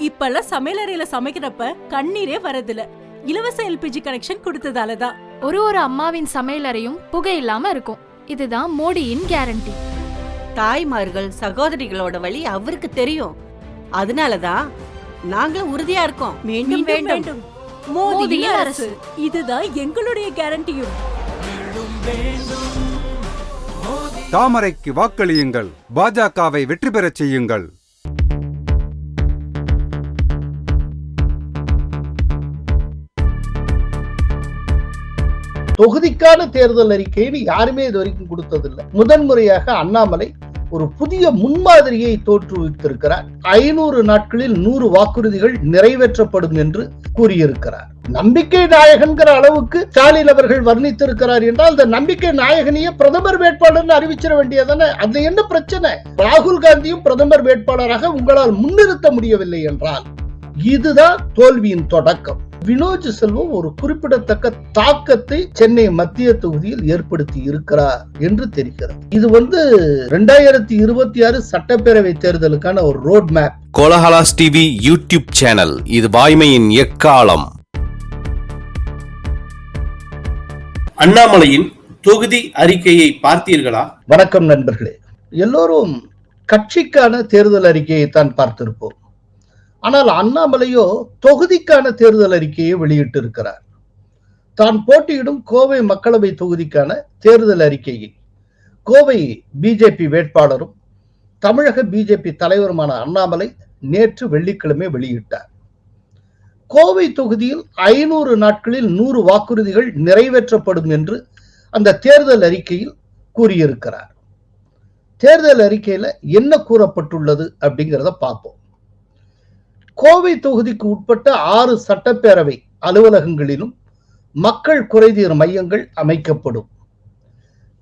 இப்பெல்லாம் சமையலறையில சமைக்கிறப்ப கண்ணீரே வரதில்ல. இலவச எல்பிஜி கனெக்ஷன் கொடுத்ததாலதான். ஒரு ஒரு அம்மாவின் சமையலறையும் புகை இல்லாம இருக்கும். இதுதான் மோடியின் கேரண்டி தாய்மார்கள் சகோதரிகளோட வழி அவருக்கு தெரியும். அதனாலதான் நாங்களும் உறுதியா இருக்கோம். மீண்டும் மீண்டும் வேண்டும். மோதியின் அரசு. இதுதான் எங்களுடைய கேரண்டியும் தாமரைக்கு வாக்களியுங்கள். பாஜகவை வெற்றி பெறச் செய்யுங்கள். தொகுதிக்கான தேர்தல் அறிக்கைன்னு யாருமே இது வரைக்கும் கொடுத்ததில்லை. முதன்முறையாக அண்ணாமலை ஒரு புதிய முன்மாதிரியை தோற்றுவித்திருக்கிறார். ஐநூறு நாட்களில் நூறு வாக்குறுதிகள் நிறைவேற்றப்படும் என்று கூறியிருக்கிறார். நம்பிக்கை நாயகன்கிற அளவுக்கு ஸ்டாலின் அவர்கள் வர்ணித்திருக்கிறார் என்றால் இந்த நம்பிக்கை நாயகனையே பிரதமர் வேட்பாளர்னு அறிவிச்சிட வேண்டியதானே? அது என்ன பிரச்சனை? ராகுல் காந்தியும் பிரதமர் வேட்பாளராக உங்களால் முன்னிறுத்த முடியவில்லை என்றால் இதுதான் தோல்வியின் தொடக்கம். வினோஜ் செல்வம் ஒரு குறிப்பிடத்தக்க தாக்கத்தை சென்னை மத்திய தொகுதியில் ஏற்படுத்தி இருக்கிறார் என்று தெரிகிறது. இது வந்து ரெண்டாயிரத்தி இருபத்தி ஆறு சட்டப்பேரவை தேர்தலுக்கான ஒரு road map Kolahalas TV YouTube channel. இது வாய்மையின் எக்காலம். அண்ணாமலையின் தொகுதி அறிக்கையை பார்த்தீர்களா? வணக்கம் நண்பர்களே. எல்லோரும் கட்சிக்கான தேர்தல் அறிக்கையை தான் பார்த்திருப்போம். ஆனால் அண்ணாமலையோ தொகுதிக்கான தேர்தல் அறிக்கையை வெளியிட்டு இருக்கிறார் தான் போட்டியிடும் கோவை மக்களவை தொகுதிக்கான தேர்தல் அறிக்கையை. கோவை பிஜேபி வேட்பாளரும் தமிழக பிஜேபி தலைவருமான அண்ணாமலை நேற்று வெள்ளிக்கிழமை வெளியிட்டார். கோவை தொகுதியில் ஐநூறு நாட்களில் நூறு வாக்குறுதிகள் நிறைவேற்றப்படும் என்று அந்த தேர்தல் அறிக்கையில் கூறியிருக்கிறார். தேர்தல் அறிக்கையில என்ன கூறப்பட்டுள்ளது அப்படிங்கிறத பார்ப்போம். கோவை தொகுதிக்கு உட்பட்ட ஆறு சட்டப்பேரவை அலுவலகங்களிலும் மக்கள் குறைதீர் மையங்கள் அமைக்கப்படும்.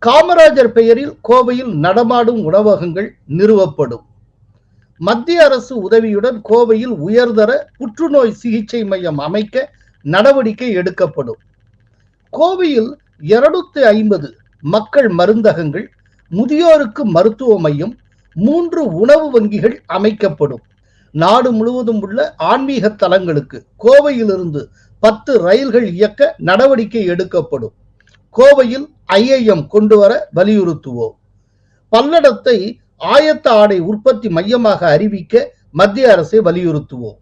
காமராஜர் பெயரில் கோவையில் நடமாடும் உணவகங்கள் நிறுவப்படும். மத்திய அரசு உதவியுடன் கோவையில் உயர்தர புற்றுநோய் சிகிச்சை மையம் அமைக்க நடவடிக்கை எடுக்கப்படும். கோவையில் இருநூத்தி ஐம்பது மக்கள் மருந்தகங்கள் முதியோருக்கு மருத்துவ மையம் மூன்று உணவு வங்கிகள் அமைக்கப்படும். நாடு முழுவதும் உள்ள ஆன்மீக தலங்களுக்கு கோவையிலிருந்து பத்து ரயில்கள் இயக்க நடவடிக்கை எடுக்கப்படும். கோவையில் ஐஐஎம் கொண்டு வர வலியுறுத்துவோம். பல்லடத்தை ஆயத்த ஆடை உற்பத்தி மையமாக அறிவிக்க மத்திய அரசை வலியுறுத்துவோம்.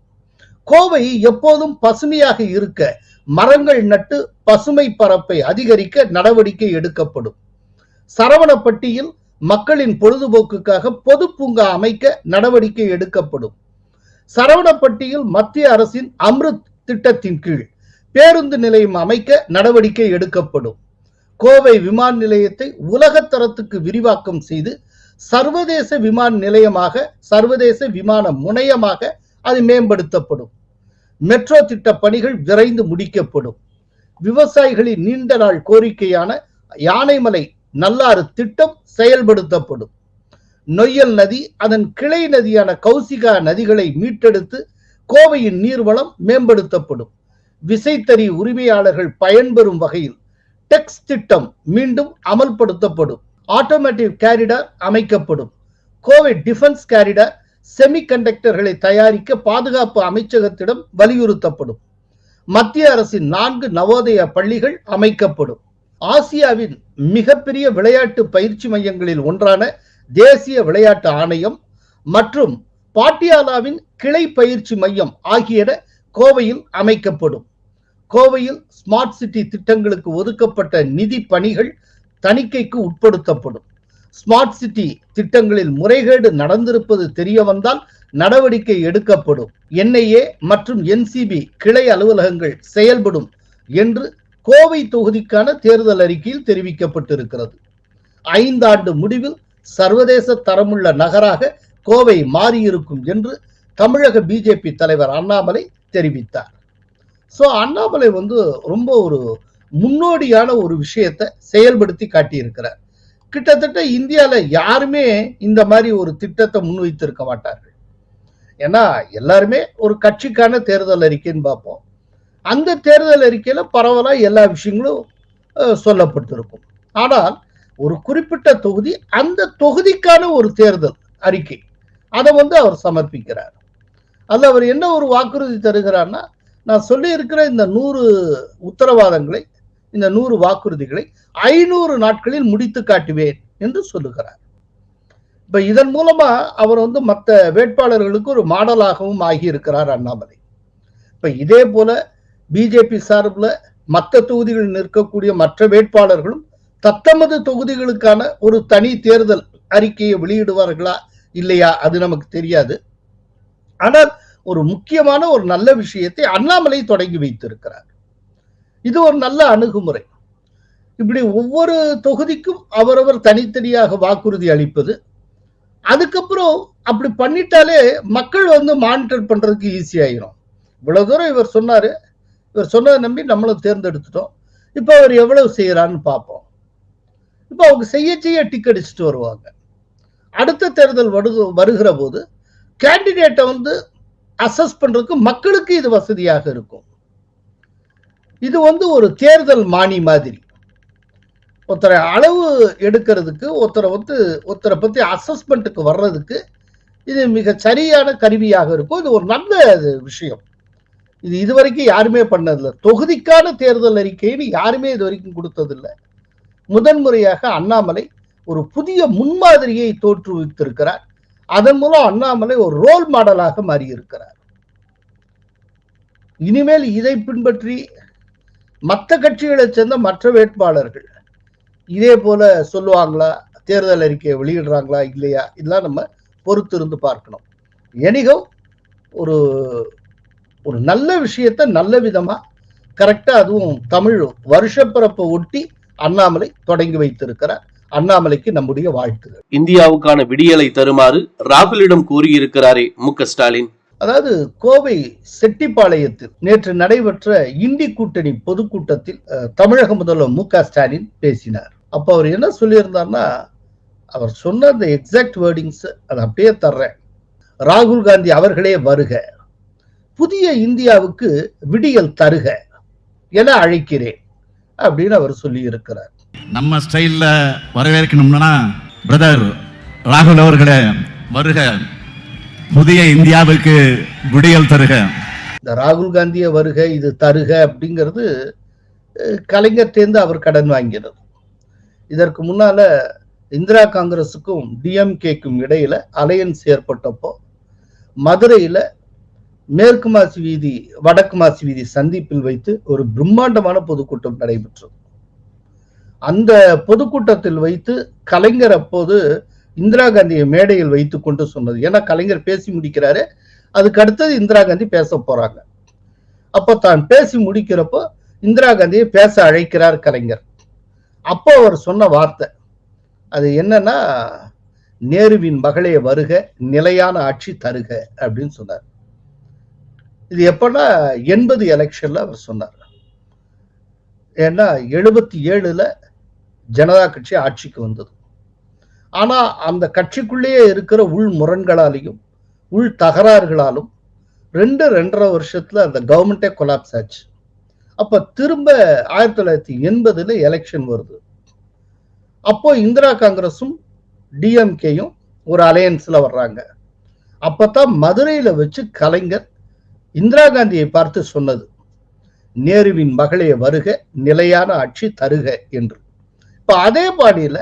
கோவை எப்போதும் பசுமையாக இருக்க மரங்கள் நட்டு பசுமை பரப்பை அதிகரிக்க நடவடிக்கை எடுக்கப்படும். சரவணப்பட்டியில் மக்களின் பொழுதுபோக்குக்காக பொது பூங்கா அமைக்க நடவடிக்கை எடுக்கப்படும். சரவணப்பட்டியில் மத்திய அரசின் அம்ருத் திட்டத்தின் கீழ் பேருந்து நிலையம் அமைக்க நடவடிக்கை எடுக்கப்படும். கோவை விமான நிலையத்தை உலகத்தரத்துக்கு விரிவாக்கம் செய்து சர்வதேச விமான நிலையமாக சர்வதேச விமான முனையமாக அது மேம்படுத்தப்படும். மெட்ரோ திட்ட பணிகள் விரைந்து முடிக்கப்படும். விவசாயிகளின் நீண்ட நாள் கோரிக்கையான யானைமலை நல்லாறு திட்டம் செயல்படுத்தப்படும். நொய்யல் நதி அதன் கிளை நதியான கௌசிகா நதிகளை மீட்டெடுத்து கோவையின் நீர்வளம் மேம்படுத்தப்படும். விசைத்தறி உரிமையாளர்கள் பயன்பெறும் வகையில் டெக்ஸ் திட்டம் மீண்டும் அமல்படுத்தப்படும். ஆட்டோமேட்டிவ் கேரிடர் அமைக்கப்படும். கோவை டிஃபென்ஸ் கேரிடர் செமிகண்டக்டர்களை தயாரிக்க பாதுகாப்பு அமைச்சகத்திடம் வலியுறுத்தப்படும். மத்திய அரசின் நான்கு நவோதய பள்ளிகள் அமைக்கப்படும். ஆசியாவின் மிகப்பெரிய விளையாட்டு பயிற்சி மையங்களில் ஒன்றான தேசிய விளையாட்டு ஆணையம் மற்றும் பாட்டியாலாவின் கிளை பயிற்சி மையம் ஆகியன கோவையில் அமைக்கப்படும். கோவையில் ஸ்மார்ட் சிட்டி திட்டங்களுக்கு ஒதுக்கப்பட்ட நிதி பணிகள் தணிக்கைக்கு உட்படுத்தப்படும். ஸ்மார்ட் சிட்டி திட்டங்களில் முறைகேடு நடந்திருப்பது தெரிய வந்தால் நடவடிக்கை எடுக்கப்படும். என்ஐஏ மற்றும் என்சிபி கிளை அலுவலகங்கள் செயல்படும் என்று கோவை தொகுதிக்கான தேர்தல் அறிக்கையில் தெரிவிக்கப்பட்டிருக்கிறது. ஐந்தாண்டு முடிவில் சர்வதேச தரமுள்ள நகராக கோவை மாறியிருக்கும் என்று தமிழக பிஜேபி தலைவர் அண்ணாமலை தெரிவித்தார். ஸோ அண்ணாமலை வந்து ரொம்ப ஒரு முன்னோடியான ஒரு விஷயத்தை செயல்படுத்தி காட்டியிருக்கிறார். கிட்டத்தட்ட இந்தியாவில் யாருமே இந்த மாதிரி ஒரு திட்டத்தை முன்வைத்திருக்க மாட்டார்கள். ஏன்னா எல்லாருமே ஒரு கட்சிக்கான தேர்தல் அறிக்கைன்னு பார்ப்போம். அந்த தேர்தல் அறிக்கையில பரவலா எல்லா விஷயங்களும் சொல்லப்பட்டிருக்கும். ஆனால் ஒரு குறிப்பிட்ட தொகுதி அந்த தொகுதிக்கான ஒரு தேர்தல் அறிக்கை. அதை வந்து அவர் சமர்ப்பிக்கிறார். அது அவர் என்ன ஒரு வாக்குறுதி தருகிறார்னா நான் சொல்லி இருக்கிற இந்த நூறு உத்தரவாதங்களை இந்த நூறு வாக்குறுதிகளை ஐநூறு நாட்களில் முடித்து காட்டுவேன் என்று சொல்லுகிறார். இப்ப இதன் மூலமா அவர் வந்து மற்ற வேட்பாளர்களுக்கு ஒரு மாடலாகவும் ஆகி இருக்கிறார் அண்ணாமலை. இப்ப இதே போல பிஜேபி சார்பில் மற்ற தொகுதிகளில் நிற்கக்கூடிய மற்ற வேட்பாளர்களும் தத்தமது தொகுதிகளுக்கான ஒரு தனி தேர்தல் அறிக்கையை வெளியிடுவார்களா இல்லையா அது நமக்கு தெரியாது. ஆனால் ஒரு முக்கியமான ஒரு நல்ல விஷயத்தை அண்ணாமலை தொடங்கி வைத்திருக்கிறார். இது ஒரு நல்ல அணுகுமுறை. இப்படி ஒவ்வொரு தொகுதிக்கும் அவரவர் தனித்தனியாக வாக்குறுதி அளிப்பது அதுக்கப்புறம் அப்படி பண்ணிட்டாலே மக்கள் வந்து மானிட்டர் பண்றதுக்கு ஈஸி ஆயிரும். இவ்வளவு தூரம் இவர் சொன்னாரு. இவர் சொன்னதை நம்பி நம்மளும் தேர்ந்தெடுத்துட்டோம். இப்போ அவர் எவ்வளவு செய்யறான்னு பார்ப்போம். இப்போ அவங்க செய்ய செய்ய டிக் அடிச்சுட்டு வருவாங்க. அடுத்த தேர்தல் வருக வருகிற போது கேண்டிடேட்டை வந்து அசஸ் பண்றதுக்கு மக்களுக்கு இது வசதியாக இருக்கும். இது வந்து ஒரு தேர்தல் மானி மாதிரி. ஒருத்தரை அளவு எடுக்கிறதுக்கு ஒருத்தரை வந்து ஒருத்தரை பத்தி அசஸ்மெண்ட்டுக்கு வர்றதுக்கு இது மிக சரியான கருவியாக இருக்கும். இது ஒரு நல்ல விஷயம். இது இதுவரைக்கும் யாருமே பண்ணதில்லை. தொகுதிக்கான தேர்தல் அறிக்கைன்னு யாருமே இது வரைக்கும் கொடுத்ததில்லை. முதன்முறையாக அண்ணாமலை ஒரு புதிய முன்மாதிரியை தோற்றுவித்திருக்கிறார். அதன் மூலம் அண்ணாமலை ஒரு ரோல் மாடலாக மாறியிருக்கிறார். இனிமேல் இதை பின்பற்றி மற்ற கட்சிகளைச் சேர்ந்த மற்ற வேட்பாளர்கள் இதே போல சொல்லுவாங்களா தேர்தல் அறிக்கையை வெளியிடுறாங்களா இல்லையா இதெல்லாம் நம்ம பொறுத்து இருந்து பார்க்கணும். எனிகோ ஒரு ஒரு நல்ல விஷயத்த நல்ல விதமா கரெக்டா அதுவும் தமிழ் வருஷப்பிறப்பை ஒட்டி அண்ணாமலை தொடங்கி வைத்திருக்கிறார். அண்ணாமலைக்கு நம்முடைய வாழ்த்துகள் இந்தியாவுக்கான விடியலை தருமாறு ராகுலிடம் கூறியிருக்கிறாரே மு ஸ்டாலின். அதாவது கோவை செட்டிப்பாளையத்தில் நேற்று நடைபெற்ற இந்தி கூட்டணி பொதுக்கூட்டத்தில் தமிழக முதல்வர் மு ஸ்டாலின் பேசினார். அப்ப அவர் என்ன சொல்லியிருந்தார்னா அவர் சொன்ன அந்த எக்ஸாக்ட் வேர்டிங்ஸ் அதை அப்படியே தர்றேன். ராகுல் காந்தி அவர்களே வருக. புதிய இந்தியாவுக்கு விடியல் தருக என அழைக்கிறேன். அப்படின்னு அவர் சொல்லி இருக்கிறார். நம்ம ஸ்டைல்ல வரவேற்கணும்னா பிரதர் ராகுல் அவர்களே வருக. புதிய இந்தியாவுக்கு விடியல் தருக. இந்த ராகுல் காந்தியை வருக இது தருக அப்படிங்கிறது அஹ், கலைஞர்டேந்து அவர் கடன் வாங்கினது இதற்கு முன்னால இந்திரா காங்கிரஸுக்கும் டிஎம்கேக்கும் இடையில அலையன்ஸ் ஏற்பட்டப்போ மதுரையில மேற்கு மாசி வீதி வடக்கு மாசி வீதி சந்திப்பில் வைத்து ஒரு பிரம்மாண்டமான பொதுக்கூட்டம் நடைபெற்றது. அந்த பொதுக்கூட்டத்தில் வைத்து கலைஞர் அப்போது இந்திரா காந்தியை மேடையில் வைத்து கொண்டு சொன்னது. ஏன்னா கலைஞர் பேசி முடிக்கிறாரு. அதுக்கு அடுத்தது இந்திரா காந்தி பேச போறாங்க. அப்போ தான் பேசி முடிக்கிறப்போ இந்திரா காந்தியை பேச அழைக்கிறார் கலைஞர். அப்போ அவர் சொன்ன வார்த்தை அது என்னன்னா நேருவின் மகளே வருக நிலையான ஆட்சி தருக அப்படின்னு சொன்னார். இது எப்பன்னா எண்பது எலெக்ஷன்ல அவர் சொன்னார். ஏன்னா எழுபத்தி ஏழுல ஜனதா கட்சி ஆட்சிக்கு வந்தது. ஆனா அந்த கட்சிக்குள்ளேயே இருக்கிற உள் முரண்களாலையும் உள் தகராறுகளாலும் ரெண்டு ரெண்டரை வருஷத்துல அந்த கவர்மெண்டே கொலாப்ஸ் ஆச்சு. அப்ப திரும்ப ஆயிரத்தி தொள்ளாயிரத்தி எண்பதுல எலெக்ஷன் வருது. அப்போ இந்திரா காங்கிரஸும் டிஎம்கேயும் ஒரு அலையன்ஸ்ல வர்றாங்க. அப்பதான் மதுரையில வச்சு கலைஞர் இந்திரா காந்தியை பார்த்து சொன்னது நேருவின் மகளே வருக நிலையான ஆட்சி தருக என்று. இப்ப அதே பாடியில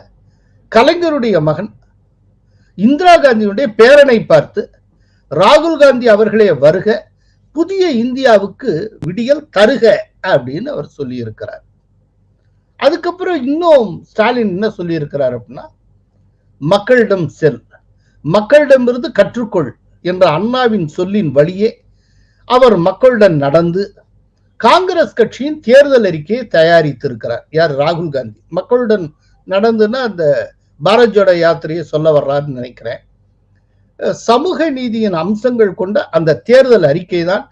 கலைஞருடைய மகன் இந்திரா காந்தியுடைய பேரனை பார்த்து ராகுல் காந்தி அவர்களே வருக புதிய இந்தியாவுக்கு விடியல் தருக அப்படின்னு அவர் சொல்லியிருக்கிறார். அதுக்கப்புறம் இன்னும் ஸ்டாலின் என்ன சொல்லியிருக்கிறார் அப்படின்னா மக்களிடம் செல் மக்களிடமிருந்து கற்றுக்கொள் என்ற அண்ணாவின் சொல்லின் வழியே அவர் மக்களுடன் நடந்து காங்கிரஸ் கட்சியின் தேர்தல் அறிக்கையை தயாரித்திருக்கிறார். யார்? ராகுல் காந்தி. மக்களுடன் நடந்துன்னா அந்த பாரத் ஜோட யாத்திரையை சொல்ல வர்றாருன்னு நினைக்கிறேன். சமூக நீதியின் அம்சங்கள் கொண்ட அந்த தேர்தல் அறிக்கை தான்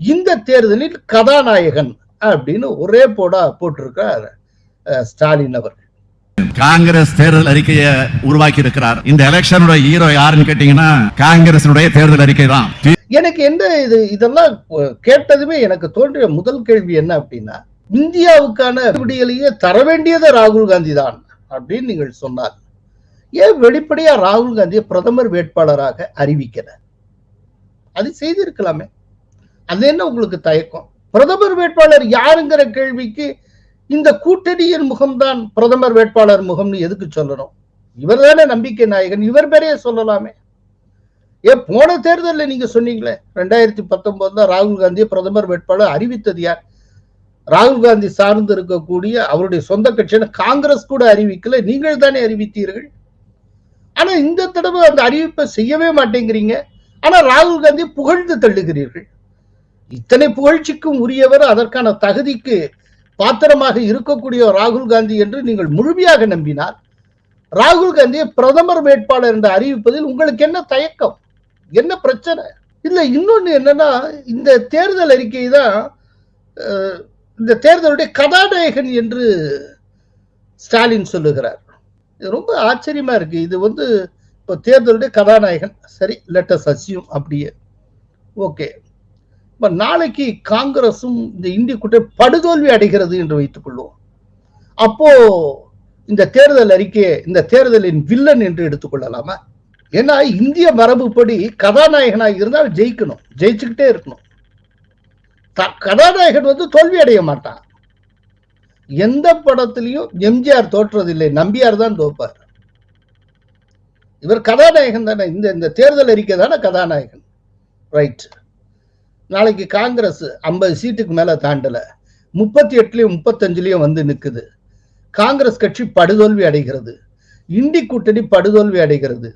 இந்த தேர்தலில் கதாநாயகன் அப்படின்னு ஒரே போடா போட்டிருக்கார் அஹ் ஸ்டாலின் அவர் காங்கிரஸ் தேர்தல் அறிக்கையை உருவாக்கி இருக்கிறார் இந்த எலெக்ஷனுடைய ஹீரோ யாருன்னு கேட்டீங்கன்னா காங்கிரஸ் தேர்தல் அறிக்கை தான். எனக்கு என்ன இது இதெல்லாம் கேட்டதுமே எனக்கு தோன்றிய முதல் கேள்வி என்ன அப்படின்னா இந்தியாவுக்கான விடியலையே தர வேண்டியது ராகுல் காந்தி தான் அப்படின்னு நீங்கள் சொன்னார் ஏன் வெளிப்படையா ராகுல் காந்தியை பிரதமர் வேட்பாளராக அறிவிக்கல அது செய்திருக்கலாமே. அது என்ன உங்களுக்கு தயக்கம்? பிரதமர் வேட்பாளர் யாருங்கிற கேள்விக்கு இந்த கூட்டணியின் முகம்தான் பிரதமர் வேட்பாளர் முகம்னு எதுக்கு சொல்லணும்? இவர் தானே நம்பிக்கை நாயகன் இவர் பேரையே சொல்லலாமே. ஏ போன தேர்தலில் நீங்க சொன்னீங்களே? ரெண்டாயிரத்தி பத்தொன்பது தான் ராகுல் காந்தியை பிரதமர் வேட்பாளர் அறிவித்தது யார்? ராகுல் காந்தி சார்ந்து இருக்கக்கூடிய அவருடைய சொந்த கட்சியான காங்கிரஸ் கூட அறிவிக்கல. நீங்கள் தானே அறிவித்தீர்கள். ஆனா இந்த தடவை அந்த அறிவிப்பை செய்யவே மாட்டேங்கிறீங்க. ஆனா ராகுல் காந்தி புகழ்ந்து தள்ளுகிறீர்கள். இத்தனை புகழ்ச்சிக்கும் உரியவர் அதற்கான தகுதிக்கு பாத்திரமாக இருக்கக்கூடிய ராகுல் காந்தி என்று நீங்கள் முழுமையாக நம்பினார் ராகுல் காந்தியை பிரதமர் வேட்பாளர் என்று அறிவிப்பதில் உங்களுக்கு என்ன தயக்கம்? என்ன பிரச்சனை? இல்ல இன்னொன்னு என்னன்னா இந்த தேர்தல் அறிக்கை தான் இந்த தேர்தலுடைய கதாநாயகன் என்று ஸ்டாலின் சொல்லுகிறார். இது ரொம்ப ஆச்சரியமா இருக்கு. இது வந்து இப்போ தேர்தலுடைய கதாநாயகன். சரி லெட்டஸ் அசியும் அப்படியே. ஓகே. இப்போ நாளைக்கு காங்கிரஸும் இந்த இந்திய கூட்டம் படுதோல்வி அடைகிறது என்று வைத்துக் கொள்வோம். அப்போ இந்த தேர்தல் அறிக்கையை இந்த தேர்தலின் வில்லன் என்று எடுத்துக்கொள்ளலாமா ஏன்னா இந்திய மரபுப்படி கதாநாயகனாக இருந்தால் ஜெயிக்கணும் ஜெயிச்சுக்கிட்டே இருக்கணும். கதாநாயகன் வந்து தோல்வி அடைய மாட்டான். எந்த படத்திலையும் எம்ஜிஆர் தோற்றதில்லை நம்பியார் தான் தோப்பார். இவர் கதாநாயகன் தானே இந்த இந்த தேர்தல் அறிக்கை தானே கதாநாயகன். ரைட் நாளைக்கு காங்கிரஸ் ஐம்பது சீட்டுக்கு மேல தாண்டல. முப்பத்தி எட்டுலயும் முப்பத்தஞ்சுலயும் வந்து நிக்குது. காங்கிரஸ் கட்சி படுதோல்வி அடைகிறது. இண்டி கூட்டணி படுதோல்வி அடைகிறது.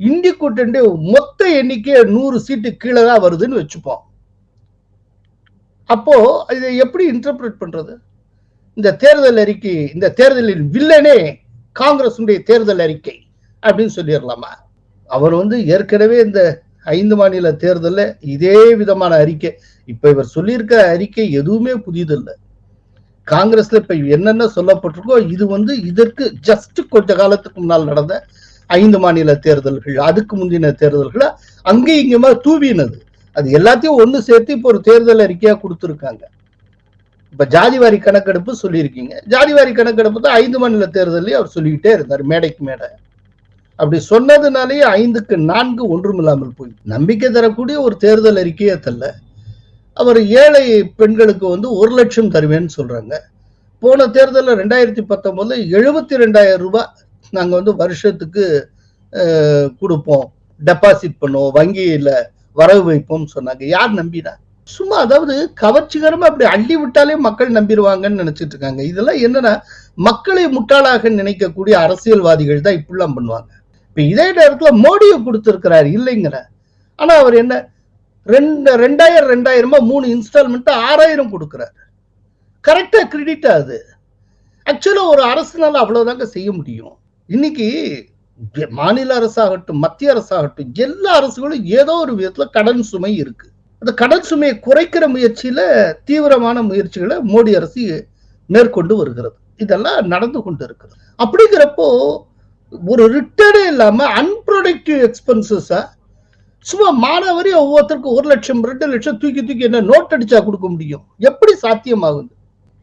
இந்தி கூட்டணி மொத்த எண்ணிக்கை நூறு சீட்டு கீழே தான் வருதுன்னு வச்சுப்போம். அப்போ இதை எப்படி இன்டர்பிரட் பண்றது? இந்த தேர்தல் அறிக்கை இந்த தேர்தலின் வில்லனே காங்கிரஸ் தேர்தல் அறிக்கை அப்படின்னு சொல்லிடலாமா? அவர் வந்து ஏற்கனவே இந்த ஐந்து மாநில தேர்தலில் இதே விதமான அறிக்கை. இப்ப இவர் சொல்லியிருக்க அறிக்கை எதுவுமே புதிதில்லை. காங்கிரஸ்ல இப்ப என்னென்ன சொல்லப்பட்டிருக்கோ இது வந்து இதற்கு ஜஸ்ட் கொஞ்ச காலத்துக்கு முன்னால் நடந்த ஐந்து மாநில தேர்தல்கள் அதுக்கு முந்தின தேர்தல்கள் அங்கே இங்கேயுமா தூவினது. அது எல்லாத்தையும் ஒண்ணு சேர்த்து இப்போ ஒரு தேர்தல் அறிக்கையா கொடுத்துருக்காங்க. இப்ப ஜாதிவாரி கணக்கெடுப்பு சொல்லியிருக்கீங்க. ஜாதிவாரி கணக்கெடுப்பு தான் ஐந்து மாநில தேர்தலையும் அவர் சொல்லிக்கிட்டே இருந்தார் மேடைக்கு மேடை. அப்படி சொன்னதுனாலேயே ஐந்துக்கு நான்கு ஒன்றுமில்லாமல் போய் நம்பிக்கை தரக்கூடிய ஒரு தேர்தல் அறிக்கையே தல்ல அவர் ஏழை பெண்களுக்கு வந்து ஒரு லட்சம் தருவேன்னு சொல்றாங்க. போன தேர்தலில் ரெண்டாயிரத்தி பத்தொன்பதுல எழுபத்தி ரெண்டாயிரம் ரூபாய் நாங்க வந்து வருஷத்துக்கு கொடுப்போம். டெபாசிட் பண்ணுவோம். வங்கியில வரவு வைப்போம்னு சொன்னாங்க. யார் நம்பினா? சும்மா அதாவது கவர்ச்சிகரமா அப்படி அள்ளி விட்டாலே மக்கள் நம்பிடுவாங்கன்னு நினைச்சிட்டு இருக்காங்க. இதெல்லாம் என்னன்னா மக்களை முட்டாளாக நினைக்கக்கூடிய அரசியல்வாதிகள் தான் இப்படிலாம் பண்ணுவாங்க. இப்ப இதே நேரத்தில் மோடியை கொடுத்திருக்கிறார் இல்லைங்கிற. ஆனா அவர் என்ன? ரெண்டு ரெண்டாயிரம் ரெண்டாயிரமா மூணு இன்ஸ்டால்மெண்ட்டு ஆறாயிரம் கொடுக்கிறார். கரெக்டா கிரெடிட் ஆகுது ஆக்சுவலா ஒரு அரசுனால அவ்வளவுதாங்க செய்ய முடியும். இன்னைக்கு மாநில அரசாகட்டும் மத்திய அரசாகட்டும் எல்லா அரசுகளும் ஏதோ ஒரு விதத்துல கடன் சுமை இருக்கு. அந்த கடன் சுமையை குறைக்கிற முயற்சியில தீவிரமான முயற்சிகளை மோடி அரசு மேற்கொண்டு வருகிறது. இதெல்லாம் நடந்து கொண்டு இருக்கிறது அப்படிங்கிறப்போ ஒரு ரிட்டர்னே இல்லாம அன்ப்ரொடக்டிவ் எக்ஸ்பென்சஸ சும்மா மாணவரி ஒவ்வொருத்தருக்கும் ஒரு லட்சம் ரெண்டு லட்சம் தூக்கி தூக்கி என்ன நோட் அடிச்சா கொடுக்க முடியும்? எப்படி சாத்தியமாகுது?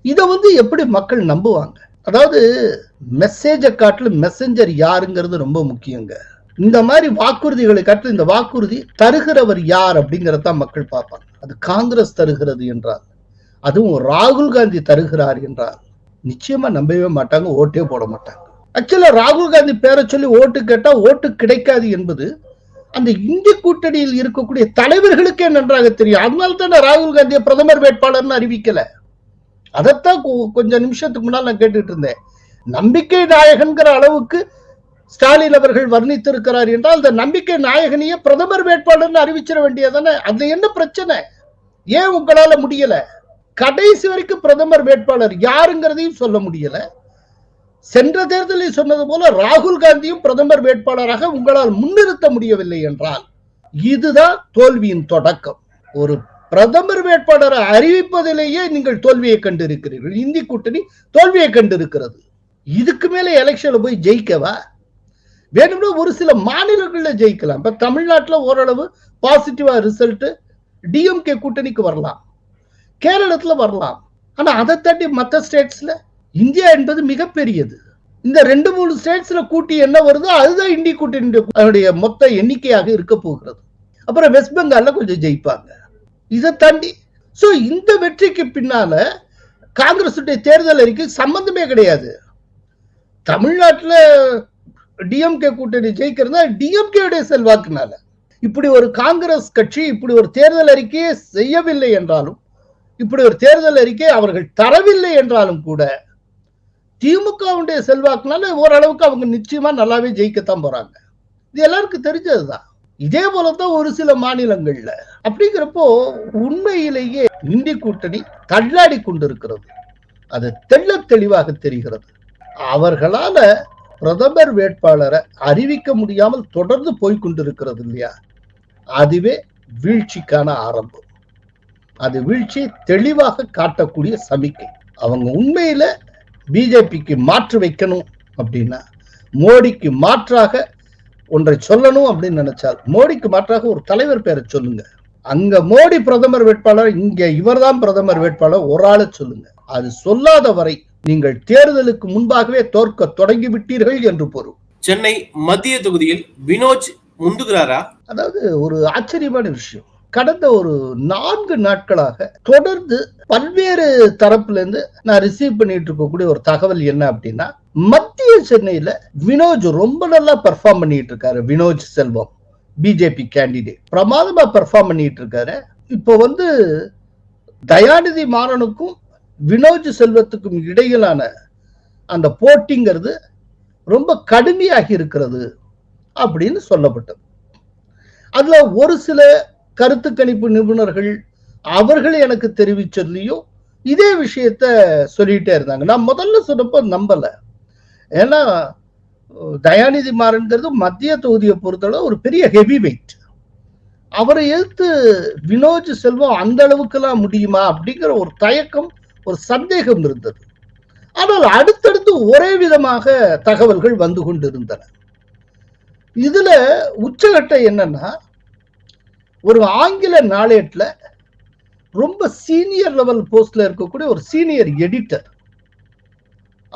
இதை வந்து எப்படி மக்கள் நம்புவாங்க? அதாவது மெசேஜை காட்டிலும் மெசஞ்சர் யாருங்கிறது ரொம்ப முக்கியங்க. இந்த மாதிரி வாக்குறுதிகளை காட்டிலும் இந்த வாக்குறுதி தருகிறவர் யார் அப்படிங்கறத மக்கள் பார்ப்பாங்க. அது காங்கிரஸ் தருகிறது என்றார். அதுவும் ராகுல் காந்தி தருகிறார் என்றார். நிச்சயமா நம்பவே மாட்டாங்க ஓட்டே போட மாட்டாங்க. ஆக்சுவலா ராகுல் காந்தி பேரை சொல்லி ஓட்டு கேட்டா ஓட்டு கிடைக்காது என்பது அந்த இந்திய கூட்டணியில் இருக்கக்கூடிய தலைவர்களுக்கே நன்றாக தெரியும். அதனால தானே ராகுல் காந்தியை பிரதமர் வேட்பாளர்னு அறிவிக்கல. அதைத்தான் கொஞ்சம் நிமிஷத்துக்கு முன்னால் நான் கேட்டுட்டு இருந்தேன். நம்பிக்கை நாயகன்கிற அளவுக்கு ஸ்டாலின் அவர்கள் வர்ணித்திருக்கிறார் என்றால் அந்த நம்பிக்கை நாயகனையே பிரதமர் வேட்பாளர்னு அறிவிச்சிட வேண்டியதானே? அது என்ன பிரச்சனை? ஏன் உங்களால முடியல? கடைசி வரைக்கும் பிரதமர் வேட்பாளர் யாருங்கிறதையும் சொல்ல முடியல. சென்ற தேர்தலில் சொன்னது போல ராகுல் காந்தியும் பிரதமர் வேட்பாளராக உங்களால் முன்னிறுத்த முடியவில்லை என்றால் இதுதான் தோல்வியின் தொடக்கம். ஒரு பிரதமர் வேட்பாளரை அறிவிப்பதிலேயே நீங்கள் தோல்வியை கண்டிருக்கிறீர்கள். இந்தி கூட்டணி தோல்வியை கண்டிருக்கிறது. இதுக்கு மேல எலெக்ஷன்ல போய் ஜெயிக்கவா? வேணும்னா ஒரு சில மாநிலங்கள்ல ஜெயிக்கலாம். இப்ப தமிழ்நாட்டுல ஓரளவு பாசிட்டிவா ரிசல்ட் டிஎம்கே கூட்டணிக்கு வரலாம். கேரளத்துல வரலாம். ஆனா அதை தாண்டி மற்ற ஸ்டேட்ஸ்ல இந்தியா என்பது மிகப்பெரியது. இந்த ரெண்டு மூணு ஸ்டேட்ஸ்ல கூட்டி என்ன வருதோ அதுதான் இந்திய கூட்டணியுடைய மொத்த எண்ணிக்கையாக இருக்க போகிறது. அப்புறம் வெஸ்ட் பெங்கால்ல கொஞ்சம் ஜெயிப்பாங்க. இதை தாண்டி சோ இந்த வெற்றிக்கு பின்னால காங்கிரசுடைய தேர்தல் அறிக்கை சம்பந்தமே கிடையாது. தமிழ்நாட்டுல டிஎம்கே கூட்டணி ஜெயிக்கிறதா டிஎம்கே உடைய செல்வாக்குனால. இப்படி ஒரு காங்கிரஸ் கட்சி இப்படி ஒரு தேர்தல் அறிக்கையை செய்யவில்லை என்றாலும் இப்படி ஒரு தேர்தல் அறிக்கை அவர்கள் தரவில்லை என்றாலும் கூட திமுகவுடைய செல்வாக்குனால ஓரளவுக்கு அவங்க நிச்சயமா நல்லாவே ஜெயிக்கத்தான் போறாங்க. இது எல்லாருக்கும் தெரிஞ்சதுதான். இதே போலதான் ஒரு சில மாநிலங்கள்ல. அப்படிங்கிறப்போ உண்மையிலேயே இந்தி கூட்டணி தள்ளாடி கொண்டிருக்கிறது. அது தெள்ள தெளிவாக தெரிகிறது. அவர்களால பிரதமர் வேட்பாளரை அறிவிக்க முடியாமல் தொடர்ந்து போய்கொண்டிருக்கிறது இல்லையா? அதுவே வீழ்ச்சிக்கான ஆரம்பம். அது வீழ்ச்சியை தெளிவாக காட்டக்கூடிய சமிக்கை. அவங்க உண்மையில பிஜேபிக்கு மாற்று வைக்கணும் அப்படின்னா மோடிக்கு மாற்றாக ஒன்றை சொல்லணும் அப்படின்னு நினைச்சால் மோடிக்கு மாற்றாக ஒரு தலைவர் பேரை சொல்லுங்க. அங்க மோடி பிரதமர் வேட்பாளர் இங்க இவர்தான் பிரதமர் வேட்பாளர் ஒரு ஆளை சொல்லுங்க. அது சொல்லாத வரை நீங்கள் தேர்தலுக்கு முன்பாகவே தோற்க தொடங்கி விட்டீர்கள் என்று பொருள். சென்னை மத்திய தொகுதியில் வினோஜ் முந்துகிறாரா? அதாவது ஒரு ஆச்சரியமான விஷயம். கடந்த ஒரு நான்கு நாட்களாக தொடர்ந்து பல்வேறு தரப்புல இருந்து நான் ரிசீவ் பண்ணிட்டு இருக்கக்கூடிய ஒரு தகவல் என்ன அப்படின்னா மத்திய சென்னையில வினோஜ் ரொம்ப நல்லா பெர்ஃபார்ம் பண்ணிட்டு இருக்காரு வினோஜ் செல்வம் பிஜேபி கேண்டிடேட் பிரமாதமா பெர்ஃபார்ம் பண்ணிட்டு இருக்காரு இப்போ வந்து தயாநிதி மாறனுக்கும் வினோஜ் செல்வத்துக்கும் இடையிலான அந்த போட்டிங்கிறது ரொம்ப கடுமையாகி இருக்கிறது அப்படின்னு சொல்லப்பட்டது. அதுல ஒரு சில கருத்து கணிப்பு நிபுணர்கள் அவர்கள் எனக்கு தெரிவிச்சதுலயும் இதே விஷயத்த சொல்லிட்டே இருந்தாங்க. நான் முதல்ல சொன்னப்போ நம்பலை. ஏன்னா தயாநிதி மாறன்கிறது மத்திய தொகுதியை பொறுத்தளவு ஒரு பெரிய ஹெவி வெயிட் அவரை எதிர்த்து வினோஜ் செல்வம் அந்த அளவுக்குலாம் முடியுமா அப்படிங்கிற ஒரு தயக்கம் ஒரு சந்தேகம் இருந்தது. ஆனால் அடுத்தடுத்து ஒரே விதமாக தகவல்கள் வந்து கொண்டிருந்தன. இதுல உச்சகட்டம் என்னன்னா ஒரு ஆங்கில நாளேட்ல ரொம்ப சீனியர் லெவல் போஸ்ட்ல இருக்கக்கூடிய ஒரு சீனியர் எடிட்டர்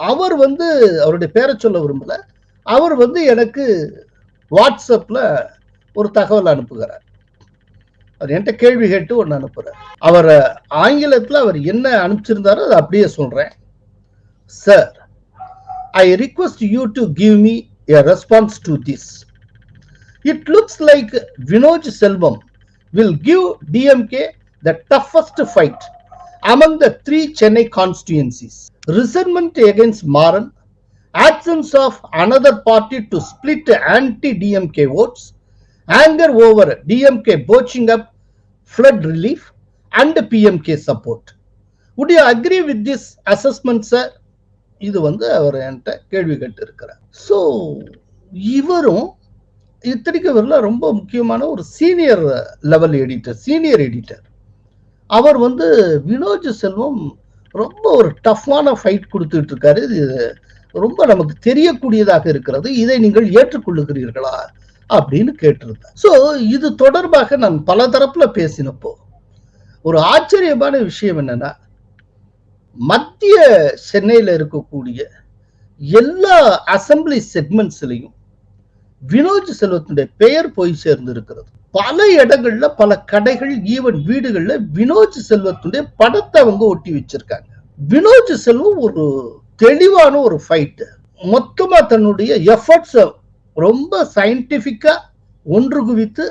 அவர் வந்து அவருடைய பேரை சொல்ல விரும்பல. அவர் வந்து எனக்கு வாட்ஸ்அப்ல ஒரு தகவல் அனுப்புகிறார். அவர் என்கிட்ட கேள்வி கேட்டு ஒன்று அனுப்புகிறார் அவர் ஆங்கிலத்தில் அவர் என்ன அனுப்பிச்சிருந்தாரோ அதை அப்படியே சொல்கிறேன் sir I request you to give me a response to this it looks like Vinoj Selvam will give DMK the toughest fight among the three Chennai constituencies. Resentment against Maran, absence of another party to split anti-DMK votes, anger over DMK botching up flood relief and PMK support. Would you agree with this assessment, sir? இது வந்து அவர் என்கிட்ட கேள்வி கேட்டு இருக்கிறார் so இவரும் இத்தனைக்கு இவரில் ரொம்ப முக்கியமான ஒரு senior level editor senior editor அவர் வந்து வினோஜ் செல்வம் ரொம்ப ஒரு டஃப்பான ஃபைட் கொடுத்துட்டு இருக்காரு இது ரொம்ப நமக்கு தெரியக்கூடியதாக இருக்கிறது. இதை நீங்கள் ஏற்றுக்கொள்ளுகிறீர்களா அப்படின்னு கேட்டிருந்தேன் ஸோ இது தொடர்பாக நான் பல தரப்புல பேசினப்போ ஒரு ஆச்சரியமான விஷயம் என்னன்னா மத்திய சென்னையில இருக்கக்கூடிய எல்லா அசம்பிளி செக்மெண்ட்ஸ்லையும் வினோஜ் செல்வத்தினுடைய பெயர் போய் சேர்ந்து இருக்கிறது பல இடங்கள்ல பல கடைகள் ஈவன் வீடுகள்ல வினோஜ் செல்வத்துடைய படத்தை அவங்க ஒட்டி வச்சிருக்காங்க. வினோஜ் செல்வம் ஒரு தெளிவான ஒரு ஃபைட்டு மொத்தமா தன்னுடைய எஃபர்ட்ஸை ரொம்ப சயின்டிபிக்கா ஒன்று குவித்து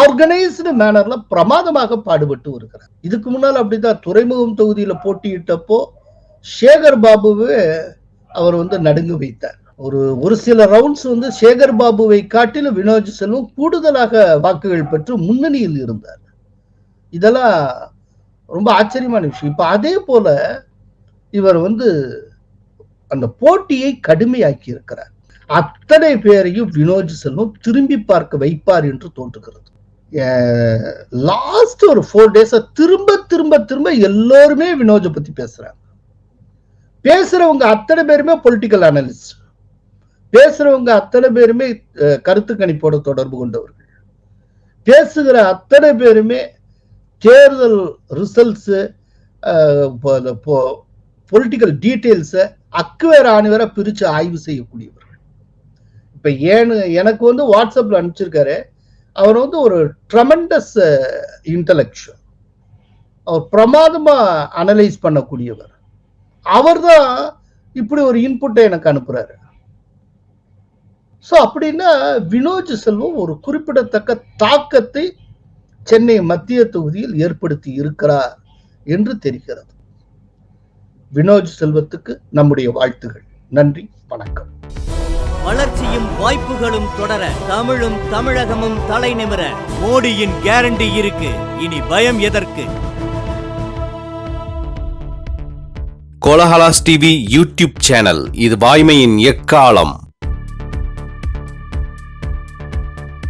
ஆர்கனைஸ்டு மேனர்ல பிரமாதமாக பாடுபட்டு வருகிறார். இதுக்கு முன்னால் அப்படிதான் துறைமுகம் தொகுதியில போட்டியிட்டப்போ சேகர் பாபுவே அவர் வந்து நடுங்க வைத்தார். ஒரு ஒரு சில ரவுண்ட்ஸ் வந்து சேகர் பாபுவை காட்டிலும் வினோஜ் செல்வம் கூடுதலாக வாக்குகள் பெற்று முன்னணியில் இருந்தார். இதெல்லாம் ரொம்ப ஆச்சரியமான விஷயம். இப்போ அதே போல இவர் வந்து அந்த போட்டியை கடுமையாக்கி இருக்கிறார். அத்தனை பேரையும் வினோஜ் செல்வம் திரும்பி பார்க்க வைப்பார் என்று தோன்றுகிறது. லாஸ்ட் ஒரு ஃபோர் டேஸா திரும்ப திரும்ப திரும்ப எல்லோருமே வினோஜை பத்தி பேசுறாங்க. பேசுறவங்க அத்தனை பேருமே பொலிட்டிக்கல் அனலிஸ்ட் பேசுறவங்க அத்தனை பேருமே கருத்து கணிப்போட தொடர்பு கொண்டவர்கள். பேசுகிற அத்தனை பேருமே தேர்தல் ரிசல்ட்ஸ் பொலிட்டிக்கல் டீட்டெயில்ஸை அக்குவேர் ஆணிவரை பிரிச்சு ஆய்வு செய்யக்கூடியவர்கள். இப்ப ஏன்னு எனக்கு வந்து வாட்ஸ்அப்ல அனுப்பிச்சிருக்காரு. அவர் வந்து ஒரு ட்ரமெண்டஸ் இன்டலெக்சுவல் அவர் பிரமாதமாக அனலைஸ் பண்ணக்கூடியவர். அவர் தான் இப்படி ஒரு இன்புட்டை எனக்கு அனுப்புறாரு. ஸோ அப்படின்னா வினோஜ் செல்வம் ஒரு குறிப்பிடத்தக்க தாக்கத்தை சென்னை மத்திய தொகுதியில் ஏற்படுத்தி இருக்கிறார் என்று தெரிகிறது. வினோஜ் செல்வத்துக்கு நம்முடைய வாழ்த்துகள். நன்றி வணக்கம். வளர்ச்சியும் வாய்ப்புகளும் தொடர தமிழும் தமிழகமும் தலை நிமிர மோடியின் கேரண்டி இருக்கு. இனி பயம் எதற்கு? கோலஹலாஸ் டிவி யூடியூப் சேனல் இது வாய்மையின் எக்காலம்?